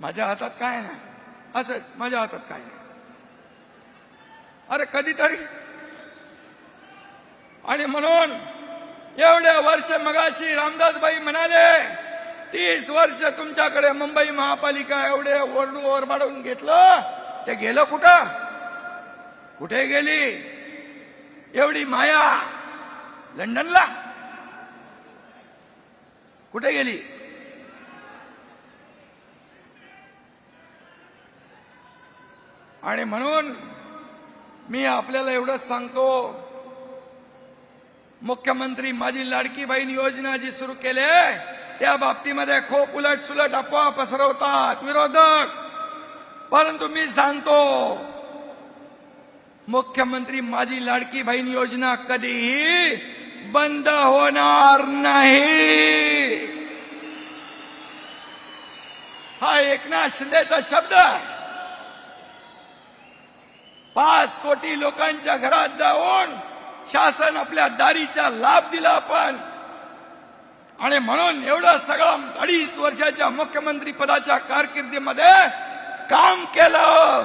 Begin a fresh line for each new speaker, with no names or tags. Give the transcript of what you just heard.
माझ्या हातात काय नाही. असंच माझ्या हातात काय नाही. अरे कधीतरी. आणि म्हणून एवढे वर्ष मगाशी रामदासबाई म्हणाले तीस वर्ष तुमच्याकडे मुंबई महापालिका एवढे ओरडू ओरबाडून घेतलं. ते गेलं कुठं? कुठे गेली? एवढी माया लंडनला. कुठे गेली? आणि म्हणून मी आपल्याला एवढंच सांगतो मुख्यमंत्री माझी लाडकी बहीण योजना जी सुरू केले त्या बाबतीमध्ये खूप उलट सुलट अफवा पसरवतात विरोधक परंतु मी सांगतो मुख्यमंत्री माझी लाडकी बहीण योजना कधीही बंद होणार नाही हा एकनाथ शिंदेचा शब्द आहे. पाच कोटी लोकांच्या घरात जाऊन शासन आपल्या दारीचा लाभ दिला आपण. आणि म्हणून एवढं सगळं अडीच वर्षाच्या मुख्यमंत्री पदाच्या कारकिर्दीमध्ये काम केलं.